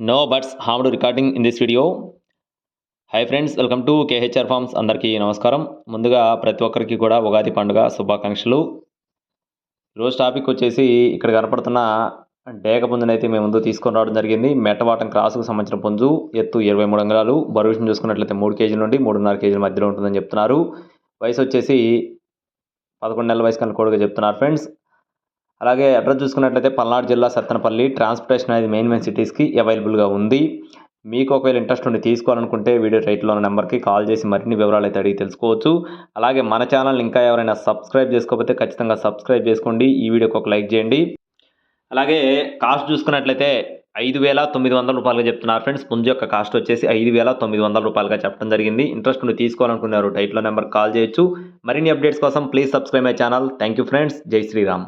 No buts hammed recording in this video hi friends welcome to KHR farms అందరికీ నమస్కారం. ముందుగా ప్రతి ఒక్కరికి కూడా ఉగాది పండుగ శుభాకాంక్షలు. ఈరోజు టాపిక్ వచ్చేసి ఇక్కడ కనపడుతున్న డేగ పుంజునైతే మేము ముందు తీసుకొని రావడం జరిగింది. మెట్టవాటం క్రాసుకు సంబంధించిన పుంజు ఎత్తు ఇరవై మూడు అంగళాలు బరువు విషయం చూసుకున్నట్లయితే మూడు కేజీల నుండి మూడున్నర కేజీల మధ్యలో ఉంటుందని చెప్తున్నారు. వయసు వచ్చేసి పదకొండు నెలల వయసు కన్నా కొడుగా చెప్తున్నారు ఫ్రెండ్స్ అలాగే అడ్రస్ చూసుకున్నట్లయితే పల్నాడు జిల్లా సత్తనపల్లి ట్రాన్స్పోర్టేషన్ అనేది మెయిన్ మెయిన్ సిటీస్కి అవైలబుల్గా ఉంది. మీకు ఒకవేళ ఇంట్రెస్ట్ ఉండి తీసుకోవాలనుకుంటే వీడియో రైట్లో ఉన్న నెంబర్కి కాల్ చేసి మరిన్ని వివరాలు అయితే అడిగి తెలుసుకోవచ్చు. అలాగే మన ఛానల్ ఇంకా ఎవరైనా సబ్స్క్రైబ్ చేసుకోకపోతే ఖచ్చితంగా సబ్స్క్రైబ్ చేసుకోండి. ఈ వీడియోకి ఒక లైక్ చేయండి. అలాగే కాస్ట్ చూసుకున్నట్లయితే ఐదు వేల తొమ్మిది వందల రూపాయలుగా చెప్తున్నారు ఫ్రెండ్స్ పుంజ యొక్క కాస్ట్ వచ్చేసి ఐదు వేల తొమ్మిది వందల రూపాయలుగా చెప్పడం జరిగింది. ఇంట్రెస్ట్ ఉండి తీసుకోవాలనుకున్నారు టైట్లో నెంబర్ కాల్ చేయొచ్చు. మరిన్ని అప్డేట్స్ కోసం please subscribe my channel thank you friends జై శ్రీరామ్.